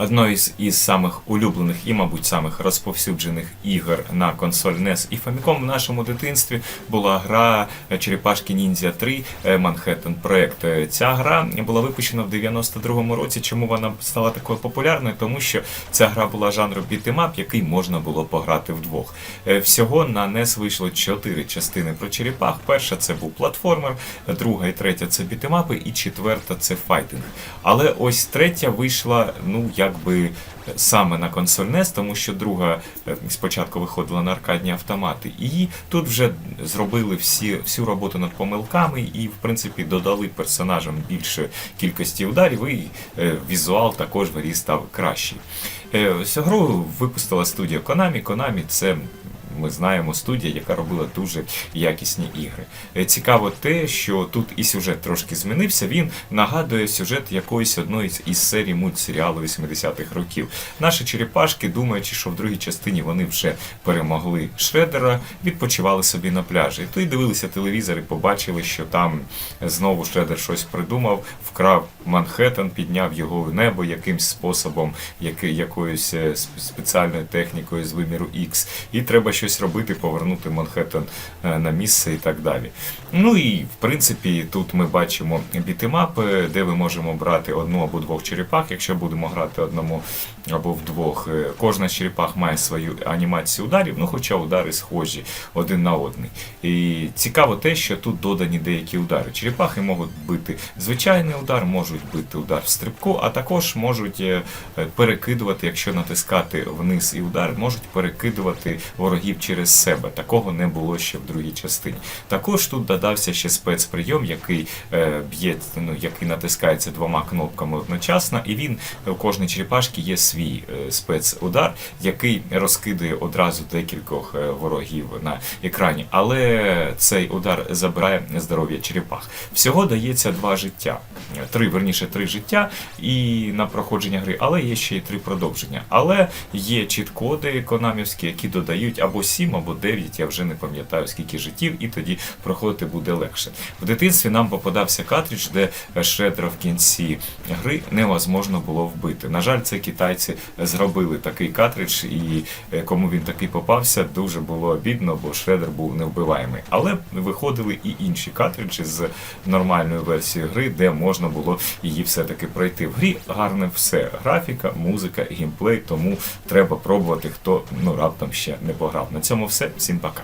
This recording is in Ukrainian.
Одною із, із самих улюблених і, мабуть, самих розповсюджених ігор на консоль NES і Famicom в нашому дитинстві була гра Черепашки Ніндзя 3 е, Manhattan Project. Е, Ця гра була випущена в 92-му році. Чому вона стала такою популярною? Тому що ця гра була жанру бітемап, який можна було пограти вдвох. Е, Всього на NES вийшло чотири частини про черепах. Перша це був платформер, друга і третя це бітемапи, і четверта це файтинг. Але ось третя вийшла, ну якби саме на консоль NES, тому що друга е, спочатку виходила на аркадні автомати. І тут вже зробили всі, всю роботу над помилками і, в принципі, додали персонажам більше кількості ударів, і е, візуал також виріс став кращий. Е, Цю гру випустила студія Konami. Konami це ми знаємо студія, яка робила дуже якісні ігри. Е, Цікаво те, що тут і сюжет трошки змінився. Він нагадує сюжет якоїсь одної із серій мультсеріалу 80-х років. Наші черепашки, думаючи, що в другій частині вони вже перемогли Шредера, відпочивали собі на пляжі. То й дивилися телевізор і побачили, що там знову Шредер щось придумав, вкрав Манхеттен, підняв його в небо якимсь способом, який, якоюсь е, спеціальною технікою з виміру X. І треба щось робити, повернути Манхеттен е, на місце і так далі. Ну і в принципі тут ми бачимо бітемапи, де ми можемо брати одну або двох черепах. Якщо будемо грати одному або вдвох, е, кожна з черепах має свою анімацію ударів, ну хоча удари схожі один на одний. І цікаво те, що тут додані деякі удари. Черепахи можуть бити звичайний удар, можуть бити удар в стрибку, а також можуть е, перекидувати, якщо натискати вниз і удар, можуть перекидувати ворогів через себе. Такого не було ще в другій частині. Також тут додався ще спецприйом, який е, б'є, ну, який натискається двома кнопками одночасно, і він у кожній черепашки є свій е, спецудар, який розкидує одразу декількох е, ворогів на екрані. Але цей удар забирає здоров'я черепах. Всього дається два життя, три, верніше, три життя і на проходження гри, але є ще й три продовження. Але є чіт-коди конамівські, які додають або 7, або 9, я вже не пам'ятаю скільки життів, і тоді проходити буде легше. В дитинстві нам попадався картридж, де шредера в кінці гри невозможно було вбити. На жаль, це китайці зробили такий картридж, і е, кому він такий попався, дуже було обідно, бо шредер був невбиваємий. Але виходили і інші картриджі з нормальною версією гри, де можна було її все-таки пройти. В грі гарне все: графіка, музика, геймплей, тому треба пробувати, хто ну раптом ще не пограв. На цьому все. Всім пока.